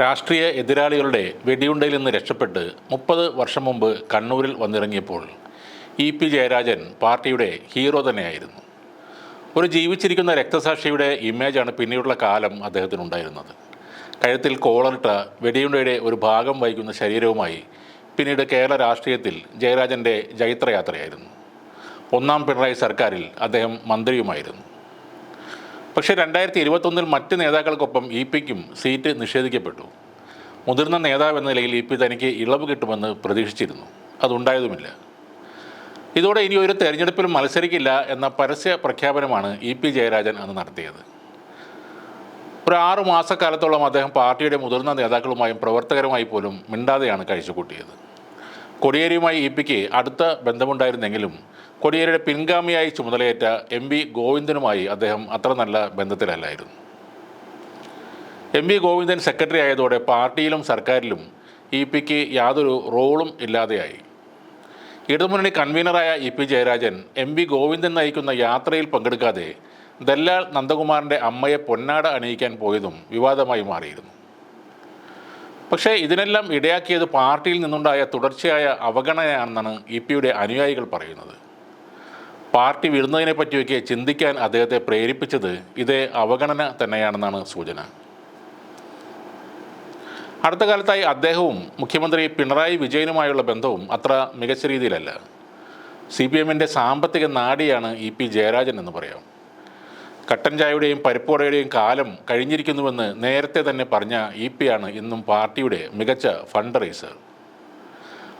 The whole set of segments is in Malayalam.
രാഷ്ട്രീയ എതിരാളികളുടെ വെടിയുണ്ടയിൽ നിന്ന് രക്ഷപ്പെട്ട് മുപ്പത് വർഷം മുമ്പ് കണ്ണൂരിൽ വന്നിറങ്ങിയപ്പോൾ ഇ പി ജയരാജൻ പാർട്ടിയുടെ ഹീറോ തന്നെയായിരുന്നു. ഒരു ജീവിച്ചിരിക്കുന്ന രക്തസാക്ഷിയുടെ ഇമേജാണ് പിന്നീടുള്ള കാലം അദ്ദേഹത്തിനുണ്ടായിരുന്നത്. കഴുത്തിൽ കോളറിട്ട വെടിയുണ്ടയുടെ ഒരു ഭാഗം വഹിക്കുന്ന ശരീരവുമായി പിന്നീട് കേരള രാഷ്ട്രീയത്തിൽ ജയരാജന്റെ ജൈത്രയാത്രയായിരുന്നു. ഒന്നാം പിണറായി സർക്കാരിൽ അദ്ദേഹം മന്ത്രിയുമായിരുന്നു. പക്ഷേ രണ്ടായിരത്തി ഇരുപത്തൊന്നിൽ മറ്റ് നേതാക്കൾക്കൊപ്പം ഇ പിക്കും സീറ്റ് നിഷേധിക്കപ്പെട്ടു. മുതിർന്ന നേതാവ് എന്ന നിലയിൽ ഇ പി തനിക്ക് ഇളവ് കിട്ടുമെന്ന് പ്രതീക്ഷിച്ചിരുന്നു. അതുണ്ടായതുമില്ല. ഇതോടെ ഇനി ഒരു തെരഞ്ഞെടുപ്പിൽ മത്സരിക്കില്ല എന്ന പരസ്യ പ്രഖ്യാപനമാണ് ഇ പി ജയരാജൻ അന്ന് നടത്തിയത്. ഒരു ആറു മാസക്കാലത്തോളം അദ്ദേഹം പാർട്ടിയുടെ മുതിർന്ന നേതാക്കളുമായും പ്രവർത്തകരുമായി പോലും മിണ്ടാതെയാണ് കഴിച്ചുകൂട്ടിയത്. കൊടിയേരിയുമായി ഇ പിക്ക് അടുത്ത ബന്ധമുണ്ടായിരുന്നെങ്കിലും കൊടിയേരിയുടെ പിൻഗാമിയായി ചുമതലയേറ്റ എം വി ഗോവിന്ദനുമായി അദ്ദേഹം അത്ര നല്ല ബന്ധത്തിലല്ലായിരുന്നു. എം വി ഗോവിന്ദൻ സെക്രട്ടറി ആയതോടെ പാർട്ടിയിലും സർക്കാരിലും ഇ പിക്ക് യാതൊരു റോളും ഇല്ലാതെയായി. ഇടതുമുന്നണി കൺവീനറായ E P Jayarajan M V Govindan നയിക്കുന്ന യാത്രയിൽ പങ്കെടുക്കാതെ ദല്ലാൽ നന്ദകുമാറിന്റെ അമ്മയെ പൊന്നാട അണിയിക്കാൻ പോയതും വിവാദമായി മാറിയിരുന്നു. പക്ഷേ ഇതിനെല്ലാം ഇടയാക്കിയത് പാർട്ടിയിൽ നിന്നുണ്ടായ തുടർച്ചയായ അവഗണനയാണെന്നാണ് ഇ പിയുടെ അനുയായികൾ പറയുന്നത്. പാർട്ടി വിടുന്നതിനെ പറ്റിയൊക്കെ ചിന്തിക്കാൻ അദ്ദേഹത്തെ പ്രേരിപ്പിച്ചത് ഇതേ അവഗണന തന്നെയാണെന്നാണ് സൂചന. അടുത്ത കാലത്തായി അദ്ദേഹവും മുഖ്യമന്ത്രി പിണറായി വിജയനുമായുള്ള ബന്ധവും അത്ര മികച്ച രീതിയിലല്ല. സി പി എമ്മിന്റെ സാമ്പത്തിക നാടിയാണ് ഇ പി ജയരാജൻ എന്ന് പറയാം. കട്ടൻ ചായയുടെയും പരിപ്പോടയുടെയും കാലം കഴിഞ്ഞിരിക്കുന്നുവെന്ന് നേരത്തെ തന്നെ പറഞ്ഞ ഇ പി ആണ് ഇന്നും പാർട്ടിയുടെ മികച്ച ഫണ്ട് റൈസർ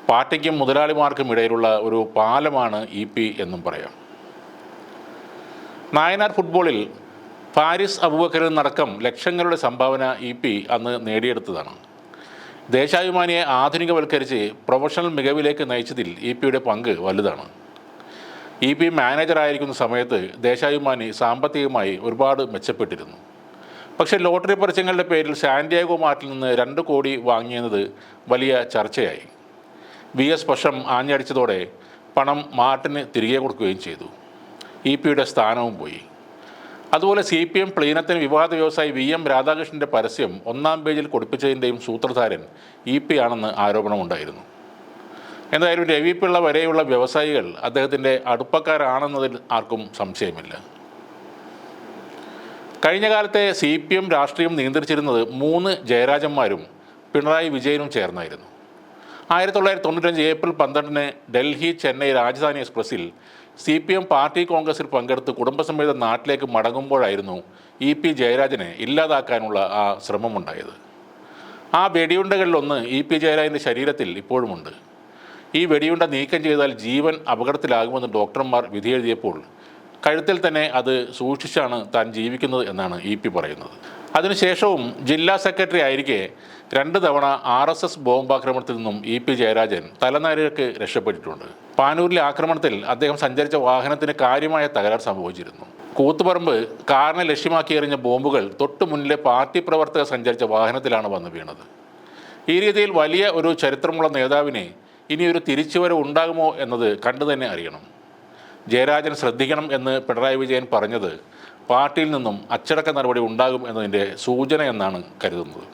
പാർട്ടിക്കും മുതലാളിമാർക്കും ഇടയിലുള്ള ഒരു പാലമാണ് ഇ പി എന്നും പറയാം. നായനാർ ഫുട്ബോളിൽ പാരിസ് അബൂബക്കറിൽ നിന്നടക്കം ലക്ഷങ്ങളുടെ സംഭാവന ഇ പി അന്ന് നേടിയെടുത്തതാണ്. ദേശാഭിമാനിയെ ആധുനികവൽക്കരിച്ച് പ്രൊഫഷണൽ മികവിലേക്ക് നയിച്ചതിൽ ഇ പിയുടെ പങ്ക് വലുതാണ്. ഇ പി മാനേജറായിരിക്കുന്ന സമയത്ത് ദേശാഭിമാനി സാമ്പത്തികമായി ഒരുപാട് മെച്ചപ്പെട്ടിരുന്നു. പക്ഷേ ലോട്ടറി പരസ്യങ്ങളുടെ പേരിൽ സാന്റിയാഗോ മാർട്ടിൽ നിന്ന് രണ്ട് കോടി വാങ്ങിയെന്നത് വലിയ ചർച്ചയായി. വി എസ് പക്ഷം ആഞ്ഞടിച്ചതോടെ പണം മാർട്ടിന് തിരികെ കൊടുക്കുകയും ചെയ്തു. ഇ പിയുടെ സ്ഥാനവും പോയി. അതുപോലെ സി പി എം പ്ലീനത്തിന് വിവാദ വ്യവസായി വി എം രാധാകൃഷ്ണന്റെ പരസ്യം ഒന്നാം പേജിൽ കൊടുപ്പിച്ചതിന്റെയും സൂത്രധാരൻ ഇ പി ആണെന്ന് ആരോപണമുണ്ടായിരുന്നു. എന്തായാലും രവി പിള്ള വരെയുള്ള വ്യവസായികൾ അദ്ദേഹത്തിന്റെ അടുപ്പക്കാരാണെന്നതിൽ ആർക്കും സംശയമില്ല. കഴിഞ്ഞ കാലത്തെ സി പി എം രാഷ്ട്രീയം നിയന്ത്രിച്ചിരുന്നത് മൂന്ന് ജയരാജന്മാരും പിണറായി വിജയനും ചേർന്നായിരുന്നു. ആയിരത്തി തൊള്ളായിരത്തി തൊണ്ണൂറ്റഞ്ച് ഏപ്രിൽ പന്ത്രണ്ടിന് ഡൽഹി ചെന്നൈ രാജധാനി എക്സ്പ്രസിൽ സി പി എം പാർട്ടി കോൺഗ്രസിൽ പങ്കെടുത്ത് കുടുംബസമേതം നാട്ടിലേക്ക് മടങ്ങുമ്പോഴായിരുന്നു ഇ പി ജയരാജനെ ഇല്ലാതാക്കാനുള്ള ആ ശ്രമമുണ്ടായത്. ആ വെടിയുണ്ടകളിലൊന്ന് ഇ പി ജയരാജന്റെ ശരീരത്തിൽ ഇപ്പോഴുമുണ്ട്. ഈ വെടിയുണ്ട നീക്കം ചെയ്താൽ ജീവൻ അപകടത്തിലാകുമെന്ന് ഡോക്ടർമാർ വിധിയെഴുതിയപ്പോൾ കഴുത്തിൽ തന്നെ അത് സൂക്ഷിച്ചാണ് താൻ ജീവിക്കുന്നത് എന്നാണ് ഇ പി പറയുന്നത്. അതിനുശേഷവും ജില്ലാ സെക്രട്ടറി ആയിരിക്കെ രണ്ട് തവണ ആർ എസ് എസ് ബോംബാക്രമണത്തിൽ നിന്നും ഇ പി ജയരാജൻ തലനാരിഴക്ക് രക്ഷപ്പെട്ടിട്ടുണ്ട്. പാനൂരിലെ ആക്രമണത്തിൽ അദ്ദേഹം സഞ്ചരിച്ച വാഹനത്തിന് കാര്യമായ തകരാർ സംഭവിച്ചിരുന്നു. കൂത്തുപറമ്പ് കാറിനെ ലക്ഷ്യമാക്കി എറിഞ്ഞ ബോംബുകൾ തൊട്ടു മുന്നിലെ പാർട്ടി പ്രവർത്തകർ സഞ്ചരിച്ച വാഹനത്തിലാണ് വന്നു വീണത്. ഈ രീതിയിൽ വലിയ ഒരു ചരിത്രമുള്ള നേതാവിനെ ഇനിയൊരു തിരിച്ചുവരവ് ഉണ്ടാകുമോ എന്നത് കണ്ടു തന്നെ അറിയണം. ജയരാജൻ ശ്രദ്ധിക്കണം എന്ന് പിണറായി വിജയൻ പറഞ്ഞത് പാർട്ടിയിൽ നിന്നും അച്ചടക്ക നടപടി ഉണ്ടാകും എന്നതിന്റെ സൂചന എന്നാണ് കരുതുന്നത്.